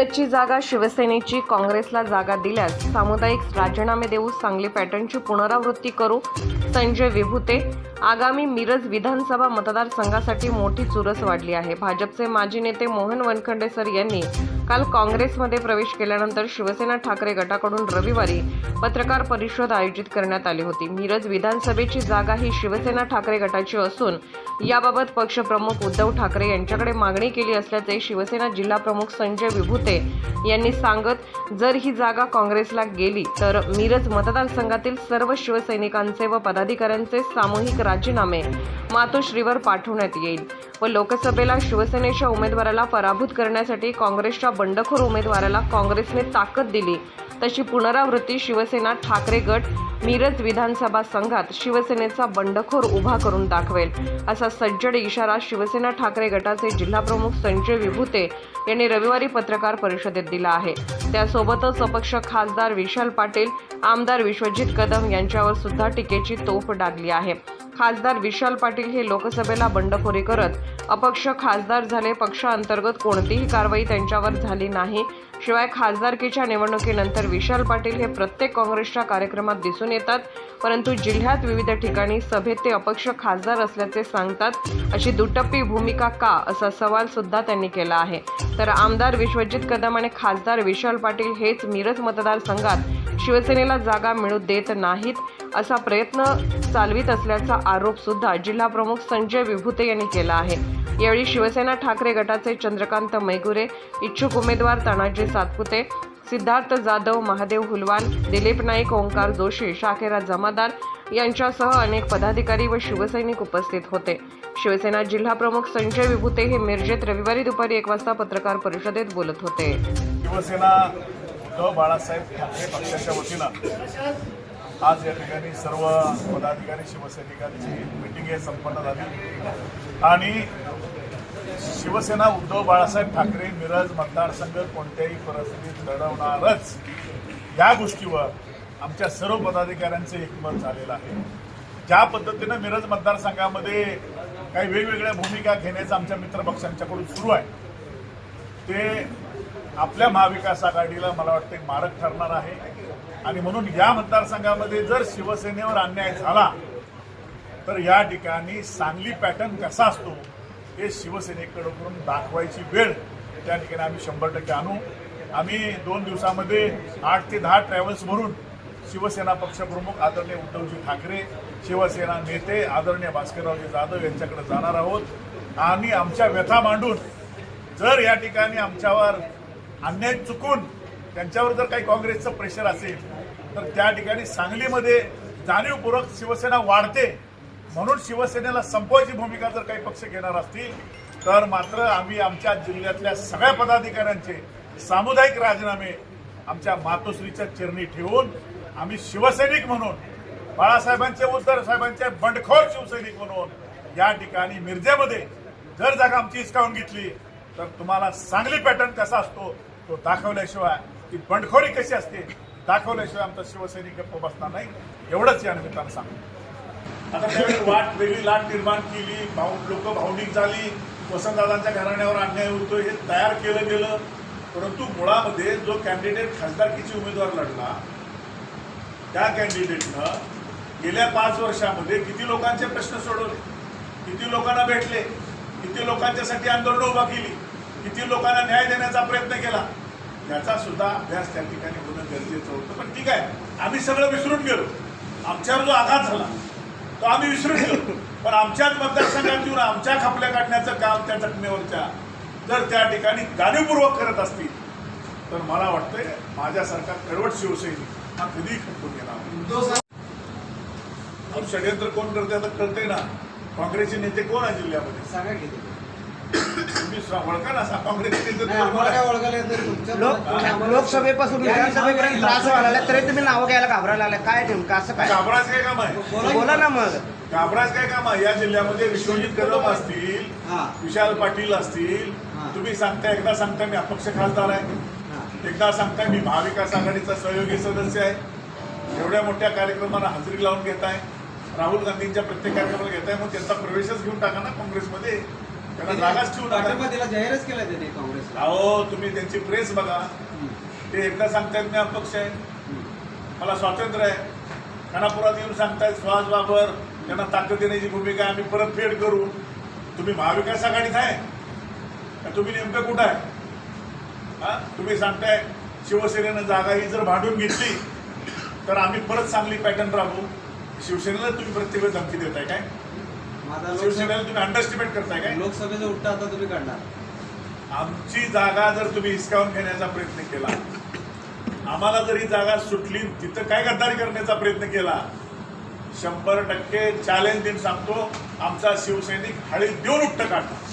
मिरजची जागा शिवसेनेची काँग्रेसला जागा दिल्यास सामुदायिक राजीनामे देऊ सांगली पॅटर्नची पुनरावृत्ती करू संजय विभूते. आगामी मिरज विधानसभा मतदारसंघासाठी मोठी चुरस वाढली आहे. भाजपचे माजी नेते मोहन वनखंडे सर यांनी काल काँग्रेसमध्ये प्रवेश केल्यानंतर शिवसेना ठाकरे गटाकडून रविवारी पत्रकार परिषद आयोजित करण्यात आली होती. मिरज विधानसभेची जागा ही शिवसेना ठाकरे गटाची असून याबाबत पक्षप्रमुख उद्धव ठाकरे यांच्याकडे मागणी केली असल्याचे शिवसेना जिल्हा प्रमुख संजय विभूते यांनी सांगत जर ही जागा काँग्रेसला गेली तर मिरज मतदारसंघातील सर्व शिवसैनिकांचे व पदाधिकाऱ्यांचे सामूहिक राजीनामे. मातोश्रीवर पाठवण्यात येईल. व लोकसभेला शिवसेनेच्या उमेदवाराला पराभूत करण्यासाठी काँग्रेसच्या बंडखोर उमेदवाराला काँग्रेसने ताकद दिली. तशी पुनरावृत्ती शिवसेना ठाकरे गट मिरज विधानसभा संघात शिवसेनेचा बंडखोर उभा करून दाखवेल असा सज्जड इशारा शिवसेना ठाकरे गटाचे जिल्हाप्रमुख संजय विभूते यांनी रविवारी पत्रकार परिषदेत दिला आहे. त्यासोबतच अपक्ष खासदार विशाल पाटील आमदार विश्वजित कदम यांच्यावर सुद्धा टीकेची तोफ डागली आहे. खासदार विशाल पाटील हे लोकसभेला बंडखोरी करत अपक्ष खासदार झाले. पक्षांतर्गत कोणतीही कारवाई त्यांच्यावर झाली नाही. शिवाय खासदारकीच्या निवडणुकीनंतर विशाल पाटील हे प्रत्येक काँग्रेसच्या कार्यक्रमात दिसून येतात. परंतु जिल्ह्यात विविध ठिकाणी सभेत ते अपक्ष खासदार असल्याचे सांगतात. अशी दुटप्पी भूमिका का? असा सवाल सुद्धा त्यांनी केला आहे. तर आमदार विश्वजित कदम आणि खासदार विशाल पाटील हेच मिरज मतदारसंघात शिवसेनेला जागा मिळू देत नाहीत असा प्रयत्न चालवित असल्याचा आरोप सुद्धा संजय विभूते यांनी केला आहे. यावेळी शिवसेना ठाकरे गटाचे चंद्रकांत मैगुरे इच्छुक उमेदवार तानाजी सातपुते सिद्धार्थ जाधव महादेव हुलवान दिलीप नाईक ओंकार जोशी शाखेरा जमादार यांच्यासह अनेक पदाधिकारी व शिवसैनिक उपस्थित होते. शिवसेना जिल्हाप्रमुख संजय विभूते हे मिरजेत रविवारी दुपारी एक वाजता पत्रकार परिषदेत बोलत होते. शिवसेना उद्धव बाळासाहेब ठाकरे पक्षाच्या वतीनं आज या ठिकाणी सर्व पदाधिकारी शिवसैनिकांची मिटिंग हे संपन्न झाली. आणि शिवसेना उद्धव बाळासाहेब ठाकरे मिरज मतदारसंघ कोणत्याही परिस्थितीत लढवणारच. या गोष्टीवर आमच्या सर्व पदाधिकाऱ्यांचं एकमत झालेलं आहे. ज्या पद्धतीनं मिरज मतदारसंघामध्ये काही वेगवेगळ्या भूमिका घेण्याचं आमच्या मित्रपक्षांच्याकडून सुरू आहे ते आपल्या महाविकास आघाडीला मला वाटतं मारक ठरणार आहे. आणि म्हणून या मतदारसंघामध्ये जर शिवसेनेवर अन्याय झाला तर या ठिकाणी सांगली पॅटर्न कसा असतो हे शिवसेनेकडून दाखवायची वेळ त्या ठिकाणी आम्ही शंभर टक्के आणू. आम्ही दोन दिवसामध्ये आठ ते दहा ट्रॅव्हल्स भरून शिवसेना पक्षप्रमुख आदरणीय उद्धवजी ठाकरे शिवसेना नेते आदरणीय भास्कररावजी जाधव यांच्याकडे जाणार आहोत. आणि आमच्या व्यथा मांडून जर या ठिकाणी आमच्यावर अन्याय चुकून त्यांच्यावर जर काही काँग्रेसचं प्रेशर असेल तर त्या ठिकाणी सांगलीमध्ये जाणीवपूर्वक शिवसेना वाढते म्हणून शिवसेनेला संपवायची भूमिका जर काही पक्ष घेणार असतील तर मात्र आम्ही आमच्या जिल्ह्यातल्या सगळ्या पदाधिकाऱ्यांचे सामुदायिक राजीनामे आमच्या मातोश्रीच्या चिरणी ठेवून आम्ही शिवसैनिक म्हणून बाळासाहेबांचे उद्धव साहेबांचे बंडखोर शिवसैनिक म्हणून या ठिकाणी मिरजेमध्ये जर जागा आमची हिसकावून घेतली तर तुम्हाला सांगली पॅटर्न कसा असतो तो दाखवल्याशिवाय ती बंडखोरी कशी असते दाखवल्याशिवाय आमचा शिवसैनिक गप्प बसणार नाही. एवढंच या निमित्तानं सांगतो. आता त्यावेळी वाट वेगळी लाट निर्माण केली भाऊ लोक भावनिक झाली वसंतदादांच्या घराण्यावर अन्याय होतो हे तयार केलं गेलं. परंतु मुळामध्ये जो कॅन्डिडेट खासदारकीची उमेदवार लढला त्या कॅन्डिडेटनं गेल्या पाच वर्षामध्ये किती लोकांचे प्रश्न सोडवले? किती लोकांना भेटले? किती लोकांच्यासाठी आंदोलन उभा केली किती लोकांना न्याय देण्याचा प्रयत्न केला याचा सुद्धा अभ्यास त्या ठिकाणी होणं गरजेचं होतं. पण ठीक आहे आम्ही सगळं विसरून गेलो. आमच्यावर जो आघात झाला तो आम्ही विसरून गेलो. पण आमच्याच मतदारसंघात येऊन आमच्या खपल्या काढण्याचं काम त्या जखमेवरच्या जर त्या ठिकाणी जाणीवपूर्वक करत असतील. तर मला वाटतंय माझ्यासारखा कडवट शिवसैनिक हा कधी खपून गेला षडयंत्र कोण करते आता कळतंय ना. काँग्रेसचे नेते कोण आहे जिल्ह्यामध्ये सांगा की ते. तुम्ही स्व- ओळखा ना सा- काँग्रेसचे नेते नाही, कोण आम्हाला काय आहे? ओळखायला येत नाही तुमचं. लोक आम्हाला- लोकसभेपासून विधानसभेपर्यंत त्रास व्हायला लागला तरी तुम्ही नावं घ्यायला घाबरायला लागला काय नेमकं असं काय घाबराच काय काम आहे बोला की. बोला ना मग घाबराच काय काम आहे या जिल्ह्यामध्ये विश्वजित कदम असतील हा. विशाल पाटील असतील हा. तुम्ही सांगताय एकदा सांगताय मी अपक्ष खासदार आहे हा. एकदा सांगताय मी महाविकास आघाडीचा सहयोगी सदस्य आहे एवढ्या मोठ्या कार्यक्रमाला हजेरी लावून घेताय राहुल गांधींच्या प्रत्येक कार्यक्रमाला घेताय मग त्यांचा प्रवेशच घेऊन टाका ना काँग्रेसमध्ये. त्यांना जागाच ठेवू नका पाठिंबा दिला जाहीरच केला त्याने काँग्रेसला. अहो तुम्ही त्यांची प्रेस बघा. ते एकदा सांगतायत मी अपक्ष आहे. मला स्वातंत्र्य आहे. खानापुरात येऊन सांगतायत सुहास बाबर त्यांना ताकद देण्याची भूमिका आम्ही परत फेड करू. तुम्ही महाविकास आघाडीत आहे? का तुम्ही नेमकं कुठं आहे? हा? तुम्ही सांगताय शिवसेनेनं जागा ही जर भांडून घेतली तर आम्ही परत चांगली पॅटर्न राबवू. शिवसेनेला तुम्ही प्रत्येक वेळी धमकी देताय काय? माझा शिवसेनेला तुम्ही अंडरस्टिमेट करताय काय? लोकसभेचं उठतं आता तुम्ही काढणार. आमची जागा जर तुम्ही हिसकावून घेण्याचा प्रयत्न केला आम्हाला जर ही जागा सुटली तिथं काय गद्दारी करण्याचा प्रयत्न केला शंभर टक्के चॅलेंज देऊन सांगतो आमचा शिवसैनिक हळी देऊन उठ्ट काढणार.